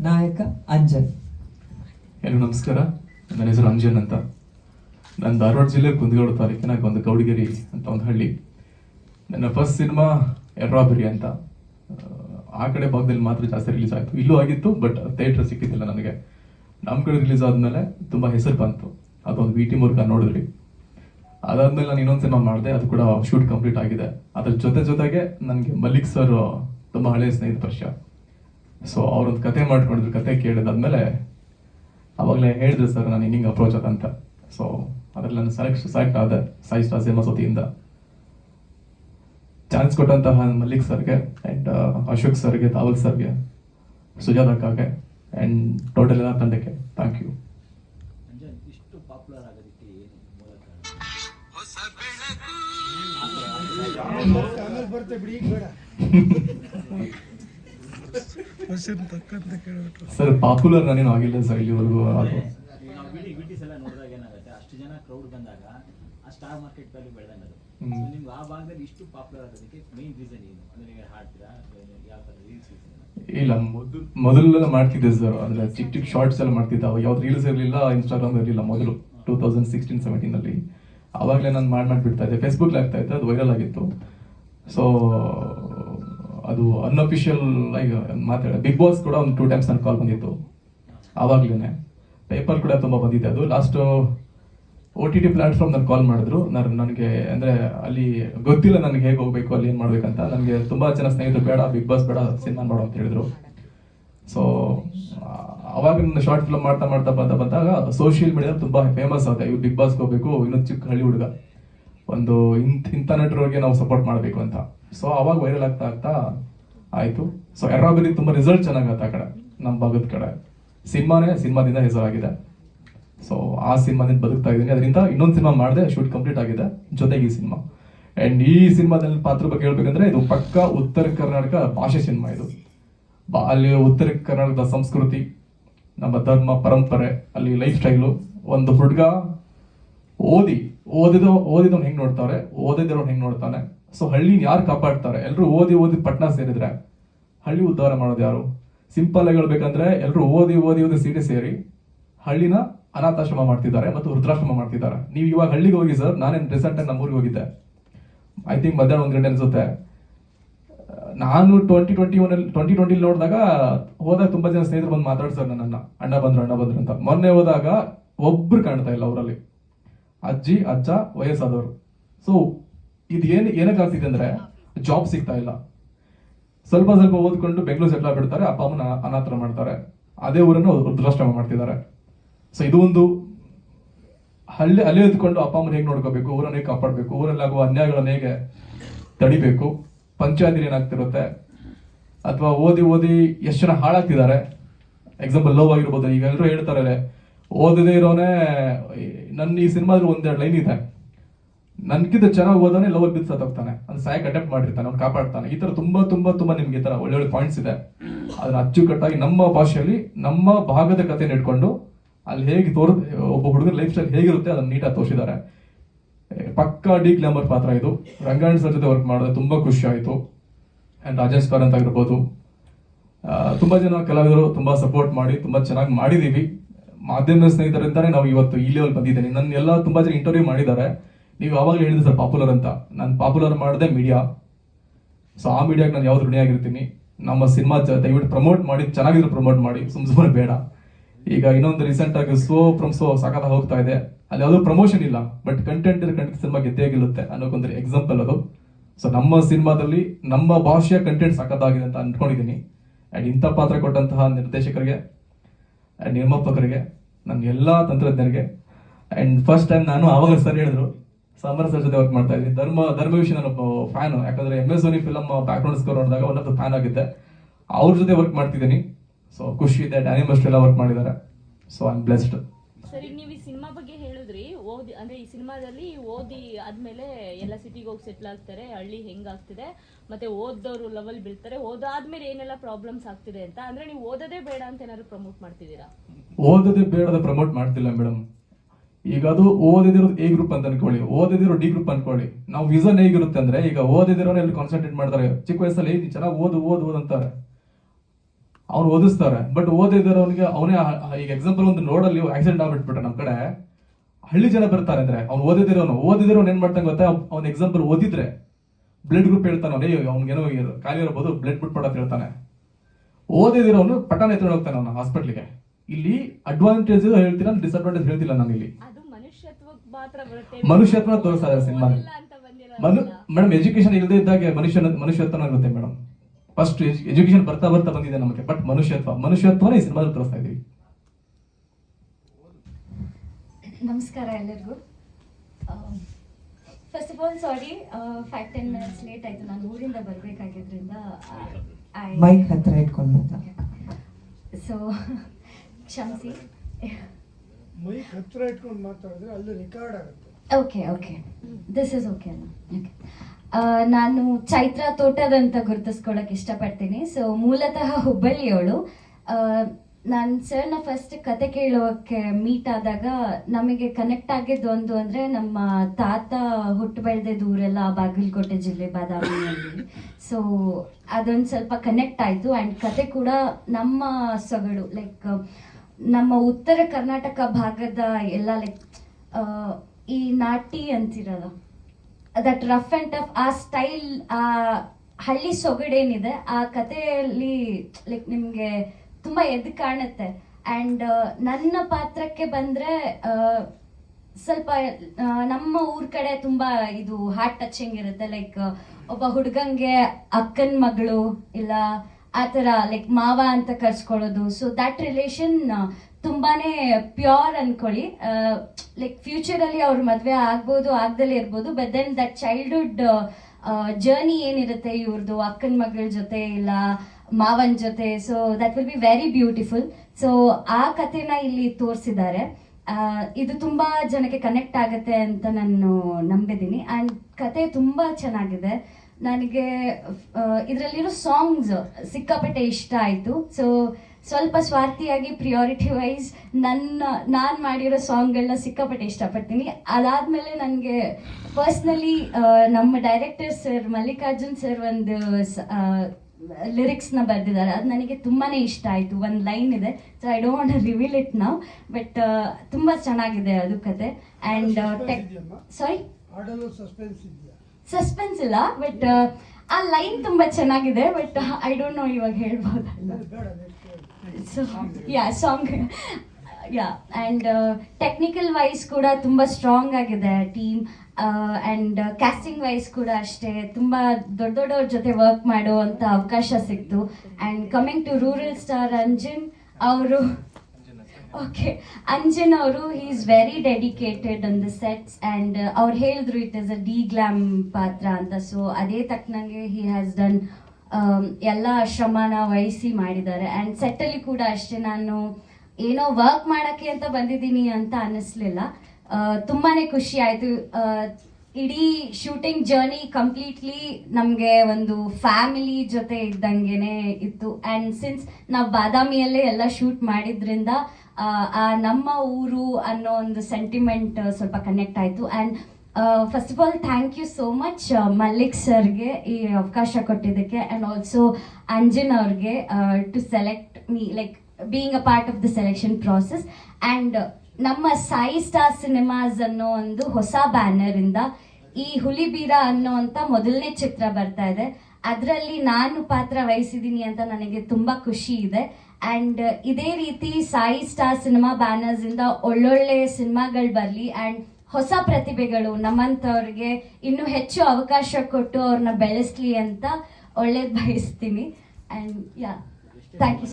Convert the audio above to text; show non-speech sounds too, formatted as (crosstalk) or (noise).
ನಾಯಕ ಅಂಜನ್. ಎಲ್ಲರಿಗೂ ನಮಸ್ಕಾರ. ನನ್ನ ಹೆಸರು ಅಂಜನ್ ಅಂತ. ನಾನು ಧಾರವಾಡ ಜಿಲ್ಲೆ ಕುಂದಗೋಡು ತಾಲೂಕಿನ ಒಂದು ಗೌಡಿಗೆರಿ ಅಂತ ಒಂದು ಹಳ್ಳಿ. ನನ್ನ ಫಸ್ಟ್ ಸಿನಿಮಾ ಎರ್ರಾಬರಿ ಅಂತ. ಆ, ಕಡೆ ಭಾಗದಲ್ಲಿ ಮಾತ್ರ ಜಾಸ್ತಿ ರಿಲೀಸ್ ಆಯಿತು. ಇಲ್ಲೂ ಆಗಿತ್ತು ಬಟ್ ಥಿಯೇಟರ್ ಸಿಕ್ಕಿದ್ದಿಲ್ಲ ನನಗೆ. ನಮ್ಮ ಕಡೆ ರಿಲೀಸ್ ಆದಮೇಲೆ ತುಂಬ ಹೆಸರು ಬಂತು. ಅದೊಂದು ವಿ ಟಿ ಮೂಲಕ ನೋಡಿದ್ರಿ. ಅದಾದಮೇಲೆ ನಾನು ಇನ್ನೊಂದು ಸಿನಿಮಾ ಮಾಡಿದೆ. ಅದು ಕೂಡ ಶೂಟ್ ಕಂಪ್ಲೀಟ್ ಆಗಿದೆ. ಅದ್ರ ಜೊತೆ ಜೊತೆಗೆ ನನಗೆ ಮಲ್ಲಿಕ್ ಸರ್ ತುಂಬ ಹಳೆಯ ಸ್ನೇಹಿತ ಪರಿಚಯ ಸೊ ಅವ್ರೊಂದು ಕತೆ ಮಾಡ್ಕೊಂಡಿದ್ರು ಕತೆ ಕೇಳಿದಾದ್ಮೇಲೆ ಅವಾಗಲೇ ಹೇಳಿದ್ರು ಸರ್ ನಾನು ಹಿಂಗೆ ಅಪ್ರೋಚ್ ಅಂತ. ಸೊ ಅದರಲ್ಲಿ ನಾನು ಸೆಲೆಕ್ಟ್ ಸೆಲೆಕ್ಟ್ ಆದೆ ಸಾಯಿ ಸ್ಟಾರ್ ಸಿನಿಮಾ ವತಿಯಿಂದ ಚಾನ್ಸ್ ಕೊಟ್ಟಂತಹ ಮಲ್ಲಿಕ್ ಸರ್ಗೆ ಆ್ಯಂಡ್ ಅಶೋಕ್ ಸರ್ಗೆ ತಾವಲ್ ಸರ್ಗೆ ಸುಜಾತ ಅಕ್ಕಗೆ ಆ್ಯಂಡ್ ಟೋಟಲ್ ಎಲ್ಲ ತಂಡಕ್ಕೆ. ಥ್ಯಾಂಕ್ ಯು ಬಿಡಿ ಬೇಡ. (laughs) ಸರ್ ಪಾಪ್ಯುಲರ್ ನಾನೇನು ಆಗಿಲ್ಲ ಸರ್ ಇಲ್ಲಿವರೆಗೂ. ಅದು ನಾವು ಬಿಡಿ ಬಿಟಿಸ್ ನೋಡಿದಾಗ ಏನಾಗುತ್ತೆ? ಅಷ್ಟು ಜನ ಕ್ರೌಡ್ ಬಂದಾಗ ಆ ಸ್ಟಾರ್ ಮಾರ್ಕೆಟ್ ವ್ಯಾಲ್ಯೂ ಬೆಳೆದಂಗೆ ಅದು. ನಿಮ್ಗೆ ಆ ಭಾಗದಲ್ಲಿ ಇಷ್ಟು ಪಾಪ್ಯುಲರ್ ಆಗೋದಕ್ಕೆ ಮೇನ್ ರೀಸನ್ ಏನು? ಅಂದ್ರೆ ನೀವು ಹಾಡ್ತೀರಾ? ಯಾವ ಥರ ರೀಲ್ಸ್ ಇಲ್ಲ ಮೊದಲು ಮೊದಲೆಲ್ಲ ಮಾಡ್ತಿದ್ದೆ ಸರ್ ಅಂದ್ರೆ ಚಿಕ್ಕ ಚಿಕ್ಕ ಶಾರ್ಟ್ಸ್ ಎಲ್ಲ ಮಾಡ್ತಿದ್ದೆ. ಅವಾಗ ಯಾವ್ದು ರೀಲ್ಸ್ ಇರಲಿಲ್ಲ ಇನ್ಸ್ಟಾಗ್ರಾಮ್ ಇರಲಿಲ್ಲ ಮೊದಲು ಟೂ ತೌಸಂಡ್ ಸಿಕ್ಸ್ಟೀನ್ ಸೆವೆಂಟೀನಲ್ಲಿ ಅವಾಗಲೇ ನಾನು ಮಾಡಿ ಮಾಡಿಬಿಡ್ತಾ ಇದ್ದೆ ಫೇಸ್ಬುಕ್ ಆಗ್ತಾ ಇತ್ತು ಅದು ವೈರಲ್ ಆಗಿತ್ತು. ಸೊ ಅದು ಅನ್ಅಫಿಷಿಯಲ್ ಲೈಕ್ ಮಾತಾಡ ಬಿಗ್ ಬಾಸ್ ಕೂಡ ಒಂದು ಟೂ ಟೈಮ್ಸ್ ನನ್ನ ಕಾಲ್ ಬಂದಿತ್ತು. ಆವಾಗ್ಲೇ ಪೇಪರ್ ಕೂಡ ತುಂಬ ಬಂದಿದೆ ಅದು. Last O T T platform ನಾನು ಕಾಲ್ ಮಾಡಿದ್ರು. ನಾನು ನನಗೆ ಅಂದರೆ ಅಲ್ಲಿ ಗೊತ್ತಿಲ್ಲ ನನಗೆ ಹೇಗೆ ಹೋಗ್ಬೇಕು, ಅಲ್ಲಿ ಏನು ಮಾಡ್ಬೇಕಂತ. ನನಗೆ ತುಂಬ ಜನ ಸ್ನೇಹಿತರು, ಬೇಡ ಬಿಗ್ ಬಾಸ್ ಬೇಡ ಸಿನಿಮಾ ಮಾಡು ಅಂತ ಹೇಳಿದ್ರು. ಸೊ ಅವಾಗ ನನ್ನ ಶಾರ್ಟ್ ಫಿಲ್ಮ್ ಮಾಡ್ತಾ ಮಾಡ್ತಾ ಬಂದ ಬಂದಾಗ ಸೋಷಿಯಲ್ ಮೀಡಿಯಾ ತುಂಬಾ ಫೇಮಸ್ ಆಗುತ್ತೆ ಇವ್ ಬಿಗ್ ಬಾಸ್ಗೆ ಹೋಗ್ಬೇಕು ಇನ್ನೊಂದು ಚಿಕ್ಕ ಹಳ್ಳಿ ಹುಡುಗ. ಒಂದು ಇಂಥ ಇಂಥ ನಟರಿಗೆ ನಾವು ಸಪೋರ್ಟ್ ಮಾಡಬೇಕು ಅಂತ. ಸೊ ಅವಾಗ ವೈರಲ್ ಆಗ್ತಾ ಆಗ್ತಾ ಆಯ್ತು. ಸೊ ಎರ್ರಾಬರಿ ತುಂಬಾ ರಿಸಲ್ಟ್ ಚೆನ್ನಾಗತ್ತೆ ಆ ಕಡೆ ನಮ್ಮ ಭಾಗದ ಕಡೆ. ಸಿನಿಮಾನೇ ಸಿನಿಮಾದಿಂದ ಹೆಸರಾಗಿದೆ ಸೊ ಆ ಸಿನಿಮಾದಿಂದ ಬದುಕ್ತಾ ಇದ್ದೀನಿ. ಅದರಿಂದ ಇನ್ನೊಂದು ಸಿನಿಮಾ ಮಾಡಿದೆ ಶೂಟ್ ಕಂಪ್ಲೀಟ್ ಆಗಿದೆ, ಜೊತೆಗೆ ಈ ಸಿನಿಮಾ. ಅಂಡ್ ಈ ಸಿನಿಮಾದಲ್ಲಿ ಪಾತ್ರ ಬಗ್ಗೆ ಹೇಳ್ಬೇಕಂದ್ರೆ, ಇದು ಪಕ್ಕ ಉತ್ತರ ಕರ್ನಾಟಕ ಭಾಷೆ ಸಿನಿಮಾ ಇದು. ಅಲ್ಲಿ ಉತ್ತರ ಕರ್ನಾಟಕದ ಸಂಸ್ಕೃತಿ, ನಮ್ಮ ಧರ್ಮ, ಪರಂಪರೆ, ಅಲ್ಲಿ ಲೈಫ್ ಸ್ಟೈಲು ಒಂದು ಹುಡುಗ ಓದಿ ಓದಿದ, ಓದಿದವ್ನು ಹೆಂಗ್ ನೋಡ್ತಾರೆ ಓದಿದವ್ನು ಹೆಂಗ್ ನೋಡ್ತಾನೆ? ಸೊ ಹಳ್ಳಿನ ಯಾರು ಕಾಪಾಡ್ತಾರೆ? ಎಲ್ಲರೂ ಓದಿ ಓದಿ ಪಟ್ನಾ ಸೇರಿದ್ರೆ. ಹಳ್ಳಿ ಉದ್ಧಾರ ಮಾಡೋದು ಯಾರು? ಸಿಂಪಲ್ ಆಗಿ ಹೇಳ್ಬೇಕಂದ್ರೆ ಎಲ್ಲರೂ ಓದಿ ಓದಿ ಓದಿ ಸಿಟಿ ಸೇರಿ ಹಳ್ಳಿನ ಅನಾಥಾಶ್ರಮ ಮಾಡ್ತಿದ್ದಾರೆ ಮತ್ತು ವೃದ್ಧಾಶ್ರಮ ಮಾಡ್ತಿದ್ದಾರೆ. ನೀವು ಇವಾಗ ಹಳ್ಳಿಗೆ ಹೋಗಿ ಸರ್, ನಾನೇನು ರೀಸೆಂಟ್ ಆಗಿ ನಮ್ಮೂರಿಗೆ ಹೋಗಿದ್ದೆ. ಐ ಥಿಂಕ್ ಮಧ್ಯಾಹ್ನ ಒಂದು ಗಂಟೆ ಅನ್ಸುತ್ತೆ. ನಾನು twenty twenty one twenty twenty ನೋಡಿದಾಗ ಹೋದಾಗ ತುಂಬಾ ಜನ ಸ್ನೇಹಿತರು ಬಂದು ಮಾತಾಡ್ಸರ್ ನನ್ನನ್ನು. ಅಣ್ಣ ಬಂದ್ರು ಅಣ್ಣ ಬಂದ್ರು ಅಂತ. ಮೊನ್ನೆ ಹೋದಾಗ ಒಬ್ರು ಕಾಣ್ತಾ ಇಲ್ಲ ಅವರಲ್ಲಿ ಅಜ್ಜಿ, ಅಜ್ಜ, ವಯಸ್ಸಾದವರು. ಸೊ ಇದು ಏನು ಏನಕ್ಕೆ ಆಗ್ತಿದೆ ಅಂದ್ರೆ ಜಾಬ್ ಸಿಗ್ತಾ ಇಲ್ಲ. ಸ್ವಲ್ಪ ಸ್ವಲ್ಪ ಓದ್ಕೊಂಡು ಬೆಂಗಳೂರು ಸೆಟ್ಲ್ ಆಗ್ಬಿಡ್ತಾರೆ, ಅಪ್ಪ, ಅಮ್ಮನ ಅನಾಥರ ಮಾಡ್ತಾರೆ. ಅದೇ ಊರನ್ನು ವೃದ್ಧಾಶ್ರಮ ಮಾಡ್ತಿದ್ದಾರೆ. ಸೊ ಇದು ಒಂದು ಹಳ್ಳಿ ಅಲ್ಲಿ ಎತ್ಕೊಂಡು ಅಪ್ಪ, ಅಮ್ಮನ ಹೇಗೆ ನೋಡ್ಕೋಬೇಕು? ಊರನ್ನ ಹೇಗೆ ಕಾಪಾಡಬೇಕು. ಊರಲ್ಲಾಗುವ ಅನ್ಯಾಯಗಳನ್ನ ಹೇಗೆ ತಡಿಬೇಕು? ಪಂಚಾಯತಿ ಏನಾಗ್ತಿರುತ್ತೆ? ಅಥವಾ ಓದಿ ಓದಿ ಎಷ್ಟು ಜನ ಹಾಳಾಗ್ತಿದ್ದಾರೆ? ಎಕ್ಸಾಂಪಲ್ ಲವ್ ಆಗಿರ್ಬೋದು. ಈಗ ಎಲ್ಲರೂ ಹೇಳ್ತಾರೆ ಓದದೇ ಇರೋನೇ ನನ್ನ ಈ ಸಿನಿಮಾದಲ್ಲಿ ಒಂದೆರಡು ಲೈನ್ ಇದೆ. ನನ್ಗಿಂತ ಚೆನ್ನಾಗಿ ಓದೋನೆ ಲವರ್ ಬಿದ್ದು ಸತ್ತೋಗ್ತಾನೆ ಅದು ಸಾಯಕ್ ಅಟೆಂಪ್ಟ್ ಮಾಡಿರ್ತಾನೆ, ಅವ್ನು ಕಾಪಾಡ್ತಾನೆ. ಈ ತರ ತುಂಬಾ ತುಂಬಾ ತುಂಬಾ ನಿಮ್ಗೆ ಈ ತರ ಒಳ್ಳೆ ಒಳ್ಳೆ ಪಾಯಿಂಟ್ಸ್ ಇದೆ. ಅದನ್ನ ಅಚ್ಚುಕಟ್ಟಾಗಿ ನಮ್ಮ ಭಾಷೆಯಲ್ಲಿ, ನಮ್ಮ ಭಾಗದ ಕಥೆ ಇಟ್ಕೊಂಡು, ಅಲ್ಲಿ ಹೇಗೆ ತೋರ್, ಒಬ್ಬ ಹುಡುಗನ ಲೈಫ್ ಸ್ಟೈಲ್ ಹೇಗಿರುತ್ತೆ ಅದನ್ನ ನೀಟಾಗಿ ತೋರಿಸಿದ್ದಾರೆ. ಪಕ್ಕಾ ಡಿ ಗ್ಲಾಮರ್ ಪಾತ್ರ ಇದು. ರಂಗಾಯಣ ಸರ್ ಜೊತೆ ವರ್ಕ್ ಮಾಡಿದ್ರೆ ತುಂಬಾ ಖುಷಿ ಆಯ್ತು. ಅಂಡ್ ರಾಜೇಶ್ ಕಾರ್ ಅಂತ ಆಗಿರ್ಬೋದು ತುಂಬ ಜನ ಕಲಾವಿದರು, ತುಂಬಾ ಸಪೋರ್ಟ್ ಮಾಡಿ, ತುಂಬಾ ಚೆನ್ನಾಗಿ ಮಾಡಿದೀವಿ. ಮಾಧ್ಯಮ ಸ್ನೇಹಿತರಿಂದಾನೆ ನಾವು ಇವತ್ತು ಈ ಲೆವೆಲ್ ಬಂದಿದ್ದೇನೆ. ನನ್ನ ಎಲ್ಲ ತುಂಬಾ ಜನ ಇಂಟರ್ವ್ಯೂ ಮಾಡಿದ್ದಾರೆ. ನೀವು ಯಾವಾಗಲೂ ಹೇಳಿದ್ರಿ ಸರ್ ಪಾಪ್ಯುಲರ್ ಅಂತ. ನಾನು ಪಾಪ್ಯುಲರ್ ಮಾಡಿದೆ ಮೀಡಿಯಾ ಸೊ ಆ ಮೀಡಿಯಾಗೆ ನಾನು ಯಾವ್ದು ಋಣಿಯಾಗಿರ್ತೀನಿ ನಮ್ಮ ಸಿನಿಮಾ ದಯವಿಟ್ಟು ಪ್ರಮೋಟ್ ಮಾಡಿ, ಚೆನ್ನಾಗಿದ್ರು ಪ್ರಮೋಟ್ ಮಾಡಿ. ಸುಮ್ ಸುಮ್ಮನೆ ಬೇಡ. ಈಗ ಇನ್ನೊಂದು ರೀಸೆಂಟ್ ಆಗಿ ಸೋ ಫ್ರಮ್ ಸೋ ಸಾಕಾದ ಹೋಗ್ತಾ ಇದೆ. ಅಲ್ಲಿ ಯಾವ್ದು ಪ್ರಮೋಷನ್ ಇಲ್ಲ. ಬಟ್ ಕಂಟೆಂಟ್ ಇದ್ರೆ ಕಂಟೆಂಟ್ ಸಿನಿಮಾ ಗೆದ್ದೇ ಗೆಲ್ಲುತ್ತೆ ಅನ್ನೋಕೊಂದ್ರೆ ಎಕ್ಸಾಂಪಲ್ ಅದು. ಸೊ ನಮ್ಮ ಸಿನಿಮಾದಲ್ಲಿ ನಮ್ಮ ಭಾಷೆಯ ಕಂಟೆಂಟ್ ಸಖತ್ತಾಗಿದೆ ಅಂತ ಅನ್ಕೊಂಡಿದ್ದೀನಿ ಅಂಡ್ ಇಂಥ ಪಾತ್ರ ಕೊಟ್ಟಂತಹ ನಿರ್ದೇಶಕರಿಗೆ ನಿರ್ಮಾಪಕರಿಗೆ ನನ್ನ ಎಲ್ಲ ತಂತ್ರಜ್ಞರಿಗೆ. ಅಂಡ್ ಫಸ್ಟ್ ಟೈಮ್ ನಾನು ಆವಾಗ ಸರ್ ಹೇಳಿದ್ರು ಸಮರ್ ಸರ್ ಜೊತೆ ವರ್ಕ್ ಮಾಡ್ತಾ ಇದ್ದೀನಿ. ಧರ್ಮ ಧರ್ಮ ವಿಷಯ ನಾನು ಫ್ಯಾನು ಯಾಕಂದ್ರೆ M S Dhoni film background score ನೋಡಿದಾಗ ಒನ್ ಆಫ್ ದ ಫ್ಯಾನ್ ಆಗಿದ್ದೆ. ಅವ್ರ ಜೊತೆ ವರ್ಕ್ ಮಾಡ್ತಿದ್ದೀನಿ. ಸೊ ಖುಷಿ ಇದೆ ಡ್ಯಾನಿ ಮಸ್ಟ್ ಎಲ್ಲ ವರ್ಕ್ ಮಾಡಿದ್ದಾರೆ. ಸೊ ಐ ಆಮ್ ಬ್ಲೆಸ್ಡ್ ಓದಿ, ಅಂದ್ರೆ ಈ ಸಿನಿಮಾದಲ್ಲಿ ಓದಿ ಆದ್ಮೇಲೆ ಎಲ್ಲ ಸಿಟಿಗೆ ಹೋಗಿ ಸೆಟ್ಲ್ ಆಗ್ತಾರೆ, ಹಳ್ಳಿ ಹೆಂಗಾಗ್ತಿದೆ ಮತ್ತೆ ಓದೋರು ಲೆವೆಲ್ ಬೀಳ್ತಾರೆ, ಓದಾದ್ಮೇಲೆ ಏನೆಲ್ಲ ಪ್ರಾಬ್ಲಮ್ಸ್ ಆಗ್ತಿದೆ ಅಂತ. ಅಂದ್ರೆ ನೀವು ಓದೋದೇ ಬೇಡ ಅಂತ ಏನಾದ್ರು ಪ್ರಮೋಟ್ ಮಾಡ್ತಿದ್ದೀರಾ? ಓದೋದೇ ಬೇಡದ ಪ್ರಮೋಟ್ ಮಾಡ್ತಿಲ್ಲ ಮೇಡಮ್ ಈಗ ಅದು ಓದಿದಿರೋದು ಎ ಗ್ರೂಪ್ ಅಂತ ಅನ್ಕೊಳ್ಳಿ ಓದಿದಿರೋ ಡಿ ಗ್ರೂಪ್ ಅನ್ಕೊಳ್ಳಿ. ನಾವು ವಿಸನ್ ಹೇಗಿರುತ್ತೆ ಅಂದ್ರೆ, ಈಗ ಓದಿದಿರೋನೇ ಇಲ್ಲಿ ಕಾನ್ಸಂಟ್ರೇಟ್ ಮಾಡ್ತಾರೆ. ಚಿಕ್ಕ ವಯಸ್ಸಲ್ಲಿ ಚೆನ್ನಾಗಿ ಓದು ಓದು ಅಂತಾರೆ. ಅವ್ನು ಓದಿಸ್ತಾರೆ ಬಟ್ ಓದಿದಿರೋನಿಗೆ ಅವನೇ ಈಗ ಎಕ್ಸಾಂಪಲ್ ಒಂದು ರೋಡಲ್ಲಿ ಆಕ್ಸಿಡೆಂಟ್ ಆಗ್ಬಿಟ್ಬಿಟ್ರೆ ನಮ್ಮ ಕಡೆ. ಹಳ್ಳಿ ಜನ ಬರ್ತಾರೆ ಅಂದ್ರೆ ಅವ್ನು ಓದಿದಿರೋನು ಓದಿದಿರೋನು ಏನ್ ಮಾಡ್ತಾನೆ ಗೊತ್ತಾ? ಅವ್ನ ಎಕ್ಸಾಂಪಲ್ ಓದಿದ್ರೆ ಬ್ಲಡ್ ಗ್ರೂಪ್ ಹೇಳ್ತಾನೆ ಏನೋ ಅವ್ನಿಗೇನೋ ಖಾಲಿ ಇರಬಹುದು ಬ್ಲಡ್ ಬಿಟ್ ಅಂತ ಹೇಳ್ತಾನೆ. ಓದಿದಿರೋನು ಪಟಾನ ಎತ್ಕೊಂಡು ಹೋಗ್ತಾನೆ ಅವನ ಹಾಸ್ಪಿಟ್ಲಿಗೆ ಇಲ್ಲಿ ಅಡ್ವಾಂಟೇಜ್ ಹೇಳ್ತೀರಾ ಡಿಸ್ಅಡ್ವಾಂಟೇಜ್ ಹೇಳ್ತಿಲ್ಲ ನಾನು ಇಲ್ಲಿ. ಮನುಷ್ಯತ್ವ ಮನುಷ್ಯತ್ವಕ್ಕೆ ಮಾತ್ರ ಬರುತ್ತೆ. ಮನುಷ್ಯತ್ವನ ತೋರಿಸ್ತಾ ಇದ್ದಾರೆ ಸಿನಿಮಾ. ಮೇಡಮ್ ಎಜುಕೇಶನ್ ಇಲ್ಲದೆ ಇದ್ದಾಗ ಮನುಷ್ಯನ ಮನುಷ್ಯತ್ವನ ಇರುತ್ತೆ ಮೇಡಮ್ ಫಸ್ಟ್ ಎಜುಕೇಶನ್ ಬರ್ತಾ ಬರ್ತಾ ಬಂದಿದೆ ನಮಗೆ ಬಟ್ ಮನುಷ್ಯತ್ವ ಮನುಷ್ಯತ್ವನೇ ಈ ಸಿನಿಮಾದಲ್ಲಿ ತೋರಿಸ್ತಾ ಇದೀವಿ. ನಮಸ್ಕಾರ ಎಲ್ಲರಿಗೂ. First of all sorry five ten minutes late ಆಯಿತು. ನಾನು ಊರಿಂದ ಬರಬೇಕಾಗಿದ್ದರಿಂದ ಮೈಕ್ ಹತ್ರ ಇಟ್ಕೊಂಡು. ಸೊ ಕ್ಷಮಿಸಿ. ಮೈಕ್ ಹತ್ರ ಇಟ್ಕೊಂಡು ಮಾತಾಡಿದ್ರೆ ಅಲ್ಲಿ ರೆಕಾರ್ಡ್ ಆಗುತ್ತೆ. Okay okay this is okay ಅಲ್ಲ. ಓಕೆ ನಾನು ಚೈತ್ರ ತೋಟದಂತ ಗುರುತಿಸ್ಕೊಳಕ್ ಇಷ್ಟಪಡ್ತೀನಿ. ಸೊ ಮೂಲತಃ ಹುಬ್ಬಳ್ಳಿಯವಳು. ನಾನು ಸರ್ನ ಫಸ್ಟ್ ಕತೆ ಕೇಳೋಕ್ಕೆ ಮೀಟ್ ಆದಾಗ ನಮಗೆ ಕನೆಕ್ಟ್ ಆಗಿದ್ದು ಒಂದು ಅಂದರೆ ನಮ್ಮ ತಾತ ಹುಟ್ಟು ಬೆಳೆದ ಊರೆಲ್ಲ ಬಾಗಲಕೋಟೆ ಜಿಲ್ಲೆ ಬಾದಾಮಿಯಲ್ಲಿ. ಸೊ ಅದೊಂದು ಸ್ವಲ್ಪ ಕನೆಕ್ಟ್ ಆಯಿತು. ಆ್ಯಂಡ್ ಕತೆ ಕೂಡ ನಮ್ಮ ಸೊಗಡು ಲೈಕ್ ನಮ್ಮ ಉತ್ತರ ಕರ್ನಾಟಕ ಭಾಗದ ಎಲ್ಲ ಲೈಕ್ ಈ ನಾಟಿ ಅಂತಿರಲ್ಲ ದಟ್ ರಫ್ ಅಂಡ್ ಟಫ್ ಆ ಸ್ಟೈಲ್ ಆ ಹಳ್ಳಿ ಸೊಗಡೇನಿದೆ, ಆ ಕಥೆಯಲ್ಲಿ ಲೈಕ್ ನಿಮಗೆ ತುಂಬ ಎದ್ದು ಕಾಣುತ್ತೆ. ಅಂಡ್ ನನ್ನ ಪಾತ್ರಕ್ಕೆ ಬಂದ್ರೆ ಸ್ವಲ್ಪ ನಮ್ಮ ಊರ್ ಕಡೆ ತುಂಬಾ ಇದು ಹಾರ್ಟ್ ಟಚಿಂಗ್ ಇರುತ್ತೆ. ಲೈಕ್ ಒಬ್ಬ ಹುಡುಗಂಗೆ ಅಕ್ಕನ ಮಗಳು ಇಲ್ಲ, ಆ ಥರ ಲೈಕ್ ಮಾವ ಅಂತ ಕರ್ಸ್ಕೊಳ್ಳೋದು. ಸೊ ದಟ್ ರಿಲೇಷನ್ ತುಂಬಾನೇ ಪ್ಯೂರ್ ಅನ್ಕೊಳ್ಳಿ. ಲೈಕ್ ಫ್ಯೂಚರಲ್ಲಿ ಅವ್ರ ಮದುವೆ ಆಗ್ಬೋದು, ಆಗ್ದಲೇ ಇರ್ಬೋದು but then that childhood journey ಏನಿರುತ್ತೆ ಇವ್ರದ್ದು ಅಕ್ಕನ ಮಗಳ ಜೊತೆ ಇಲ್ಲ ಮಾವನ್ ಜೊತೆ? So that will be very beautiful so ಆ ಕಥೆನ ಇಲ್ಲಿ ತೋರಿಸಿದ್ದಾರೆ. ಇದು ತುಂಬಾ ಜನಕ್ಕೆ ಕನೆಕ್ಟ್ ಆಗುತ್ತೆ ಅಂತ ನಾನು ನಂಬಿದ್ದೀನಿ. ಆ್ಯಂಡ್ ಕತೆ ತುಂಬಾ ಚೆನ್ನಾಗಿದೆ. ನನಗೆ ಇದರಲ್ಲಿರೋ ಸಾಂಗ್ಸ್ ಸಿಕ್ಕಾಪಟ್ಟೆ ಇಷ್ಟ ಆಯಿತು. ಸೊ ಸ್ವಲ್ಪ ಸ್ವಾರ್ಥಿಯಾಗಿ ಪ್ರಿಯಾರಿಟಿ ವೈಸ್ ನನ್ನ ನಾನು ಮಾಡಿರೋ ಸಾಂಗ್ಗಳನ್ನ ಸಿಕ್ಕಾಪಟ್ಟೆ ಇಷ್ಟಪಡ್ತೀನಿ. ಅದಾದಮೇಲೆ ನನಗೆ ಪರ್ಸ್ನಲಿ ನಮ್ಮ ಡೈರೆಕ್ಟರ್ ಸರ್ ಮಲ್ಲಿಕಾರ್ಜುನ್ ಸರ್ ಒಂದು ಲಿರಿಕ್ಸ್ನ ಬರೆದಿದ್ದಾರೆ. ಅದು ನನಗೆ ತುಂಬಾ ಇಷ್ಟ ಆಯಿತು. ಒಂದು ಲೈನ್ ಇದೆ. So I don't want reveal it ನಾವು ಬಟ್ ತುಂಬ ಚೆನ್ನಾಗಿದೆ ಅದು ಕತೆ. ಆ್ಯಂಡ್ ಟೆಕ್ ಸಾರಿ ಸಸ್ಪೆನ್ಸ್ ಇಲ್ಲ ಬಟ್ ಆ ಲೈನ್ ತುಂಬ ಚೆನ್ನಾಗಿದೆ ಬಟ್ ಐ ಡೋಂಟ್ ನೋ ಇವಾಗ ಹೇಳ್ಬೋದಲ್ಲ. So yeah song yeah and technical wise ಕೂಡ ತುಂಬ ಸ್ಟ್ರಾಂಗ್ ಆಗಿದೆ ಟೀಮ್ ಆ್ಯಂಡ್ ಕ್ಯಾಸ್ಟಿಂಗ್ ವೈಸ್ ಕೂಡ ಅಷ್ಟೇ ತುಂಬ ದೊಡ್ಡ ದೊಡ್ಡವ್ರ ಜೊತೆ ವರ್ಕ್ ಮಾಡುವಂಥ ಅವಕಾಶ ಸಿಕ್ತು. And coming to rural star Anjan ಅವರು ಓಕೆ ಅಂಜನ್ ಅವರು he is very dedicated on the sets and ಅವ್ರು ಹೇಳಿದ್ರು it is a D glam ಪಾತ್ರ ಅಂತ. ಸೊ ಅದೇ ತಕ್ಕನಂಗೆ ಹಿ ಹ್ಯಾಸ್ ಡನ್ ಎಲ್ಲ ಶ್ರಮನ ವಹಿಸಿ ಮಾಡಿದ್ದಾರೆ. ಆ್ಯಂಡ್ ಸೆಟ್ಟಲ್ಲಿ ಕೂಡ ಅಷ್ಟೇ ನಾನು ಏನೋ ವರ್ಕ್ ಮಾಡೋಕ್ಕೆ ಅಂತ ಬಂದಿದ್ದೀನಿ ಅಂತ ಅನ್ನಿಸ್ಲಿಲ್ಲ. ತುಂಬಾ ತುಂಬಾನೇ ಖುಷಿ ಆಯಿತು. ಇಡೀ ಶೂಟಿಂಗ್ ಜರ್ನಿ ಕಂಪ್ಲೀಟ್ಲಿ ನಮಗೆ ಒಂದು ಫ್ಯಾಮಿಲಿ ಜೊತೆ ಇದ್ದಂಗೆನೆ ಇತ್ತು. ಆ್ಯಂಡ್ ಸಿನ್ಸ್ ನಾವು ಬಾದಾಮಿಯಲ್ಲೇ ಎಲ್ಲ ಶೂಟ್ ಮಾಡಿದ್ರಿಂದ ಆ, ಆ ನಮ್ಮ ಊರು ಅನ್ನೋ ಒಂದು ಸೆಂಟಿಮೆಂಟ್ ಸ್ವಲ್ಪ ಕನೆಕ್ಟ್ ಆಯಿತು. And first of all thank you so much Mallik ಸರ್ಗೆ ಈ ಅವಕಾಶ ಕೊಟ್ಟಿದ್ದಕ್ಕೆ ಆ್ಯಂಡ್ ಆಲ್ಸೋ ಅಂಜನ್ ಅವ್ರಿಗೆ to select me like being a part of the selection process and ನಮ್ಮ ಸಾಯಿ ಸ್ಟಾರ್ ಸಿನಿಮಾಸ್ ಅನ್ನೋ ಒಂದು ಹೊಸ ಬ್ಯಾನರ್ ಇಂದ ಈ ಹುಲಿಬೀರ ಅನ್ನೋ ಅಂತ ಮೊದಲನೇ ಚಿತ್ರ ಬರ್ತಾ ಇದೆ. ಅದರಲ್ಲಿ ನಾನು ಪಾತ್ರ ವಹಿಸಿದ್ದೀನಿ ಅಂತ ನನಗೆ ತುಂಬ ಖುಷಿ ಇದೆ. ಆ್ಯಂಡ್ ಇದೇ ರೀತಿ ಸಾಯಿ ಸ್ಟಾರ್ ಸಿನಿಮಾ ಬ್ಯಾನರ್ಸಿಂದ ಒಳ್ಳೊಳ್ಳೆ ಸಿನಿಮಾಗಳು ಬರಲಿ. ಅಂಡ್ ಹೊಸ ಪ್ರತಿಭೆಗಳು ನಮ್ಮಂಥವ್ರಿಗೆ ಇನ್ನೂ ಹೆಚ್ಚು ಅವಕಾಶ ಕೊಟ್ಟು ಅವ್ರನ್ನ ಬೆಳೆಸ್ಲಿ ಅಂತ ಒಳ್ಳೇದು ಬಯಸ್ತೀನಿ. And yeah thank you